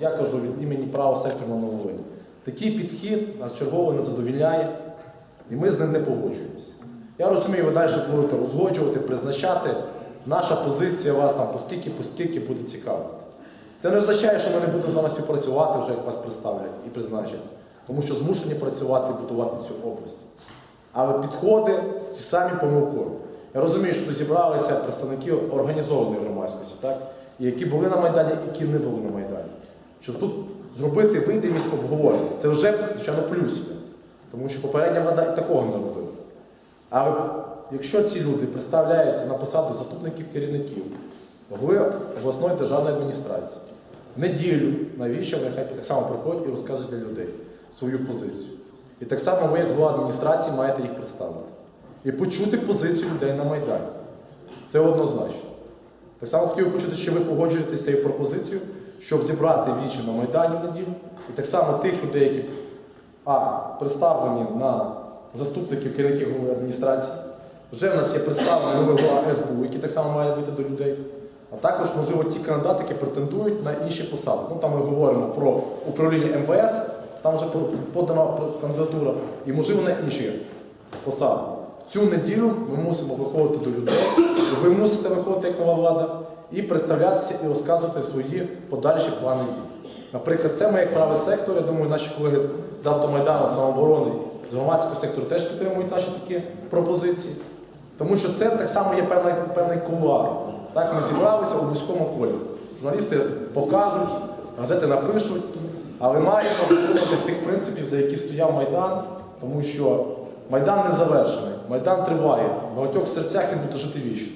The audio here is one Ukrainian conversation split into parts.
я кажу від імені правого сектору на Нововині. Такий підхід нас чергово не задовільняє, і ми з ним не погоджуємося. Я розумію, ви далі будете узгоджувати, призначати. Наша позиція вас там постільки, постільки буде цікавити. Це не означає, що ми не будемо з вами співпрацювати вже, як вас представлять і призначать, тому що змушені працювати і будувати цю область. Але підходи ті самі помилкові. Я розумію, що тут зібралися представники організованої громадськості, так? які були на Майдані, які не були на Майдані. Що тут зробити видимість обговорення, це вже, звичайно, плюс. Тому що попередня влада і такого не робила. Але якщо ці люди представляються на посаду заступників керівників голови обласної державної адміністрації, неділю, навіщо вони хай так само приходять і розказують для людей свою позицію. І так само ви, як голова адміністрації, маєте їх представити. І почути позицію людей на Майдані. Це однозначно. Так само хотів почути, що ви погоджуєтеся цією пропозицією, щоб зібрати вічі на Майдані в неділю. І так само тих людей, які а, представлені на заступників керівників адміністрації. Вже в нас є представлені голова СБУ, який так само має вийти до людей. А також, можливо, ті кандидати, які претендують на інші посади. Ну, там ми говоримо про управління МВС, там вже подана кандидатура, і, можливо, на інші посади. В цю неділю ми мусимо виходити до людей, ви мусите виходити як нова влада, і представлятися і розказувати свої подальші плани дій. Наприклад, це ми як правий сектор, я думаю, наші колеги з автомайдану, самооборони, з громадського сектору теж підтримують наші такі пропозиції. Тому що це так само є певний, певний кулуар. Так, ми зібралися у вузькому колі. Журналісти покажуть, газети напишуть, але маємо дотримуватись тих принципів, за які стояв Майдан, тому що Майдан не завершений, Майдан триває. В багатьох серцях він буде жити вічно.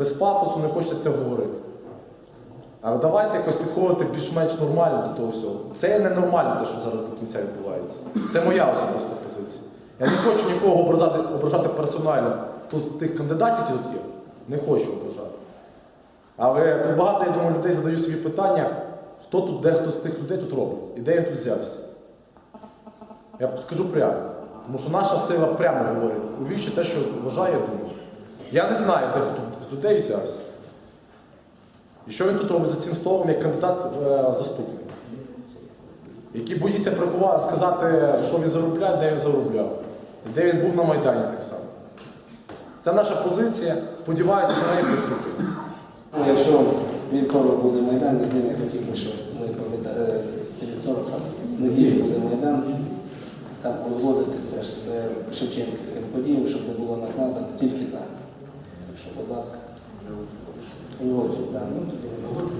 Без пафосу не хочеться говорити. Але давайте якось підходити більш-менш нормально до того всього. Це є ненормально те, що зараз до кінця відбувається. Це моя особиста позиція. Я не хочу нікого ображати, ображати персонально з тих кандидатів, які тут є. Не хочу ображати. Але багато, я думаю, людей задають собі питання, хто тут, де хто з тих людей тут робить і де він тут взявся. Я скажу прямо. Тому що наша сила прямо говорить у вічі те, що вважає, я думаю. Я не знаю, де тут людей взявся. І що він тут робить за цим столом як кандидат е, заступник? Який боїться сказати, що він заробляє, де він заробляв, де він був на Майдані так само. Це наша позиція. Сподіваюся, на неї прислухаємося. Ну, Якщо вівторок буде Майдан, я не хотів би, щоб ми пам'ята- е, вівторок, неділю буде Майдан, там узгодити це ж з Шевченківським подіям, щоб не було накладок, тільки за. Так що, будь ласка, узгоджуйте. так, ну, тоді не було.